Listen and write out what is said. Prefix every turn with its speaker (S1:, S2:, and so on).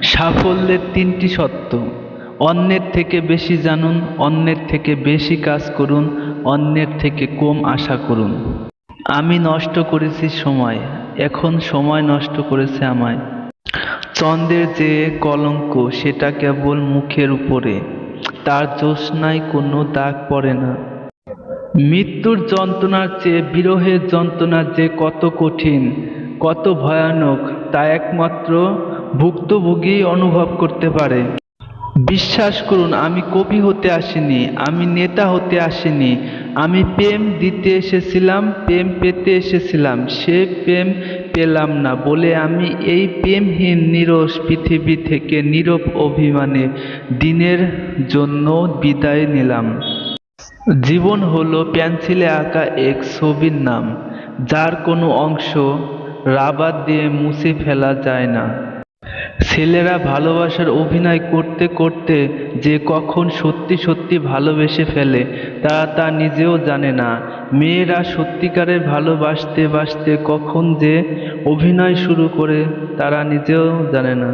S1: সাফল্যের তিনটি সত্য অন্যের থেকে বেশি জানুন, অন্যের থেকে বেশি কাজ করুন, অন্যের থেকে কম আশা করুন। আমি নষ্ট করেছি সময়, এখন সময় নষ্ট করেছে আমায়। চন্দ্রের যে কলঙ্ক, সেটা কেবল মুখের উপরে। তার জ্যোৎস্নায় কোনো দাগ পড়ে না। মৃত্যুর যন্ত্রণার চেয়ে বিরহের যন্ত্রণা যে কত কঠিন, কত ভয়ানক, তা একমাত্র ভুক্তভোগী অনুভব করতে পারে। বিশ্বাস করুন, আমি কবি হতে আসিনি, আমি নেতা হতে আসিনি, আমি প্রেম দিতে এসেছিলাম, প্রেম পেতে এসেছিলাম, সে প্রেম পেলাম না বলে আমি এই প্রেমহীন, নিরস পৃথিবী থেকে নীরব অভিমানে দিনের জন্য বিদায় নিলাম। জীবন হলো পেন্সিলে আঁকা এক ছবির নাম, যার কোনো অংশ রাবার দিয়ে মুছে ফেলা যায় না। ছেলেরা ভালোবাসার অভিনয় করতে করতে যে কখন সত্যি সত্যি ভালোবেসে ফেলে তারা তা নিজেও জানে না। মেয়েরা সত্যিকারের ভালোবাসতে বাসতে কখন যে অভিনয় শুরু করে, তারা নিজেও জানে না।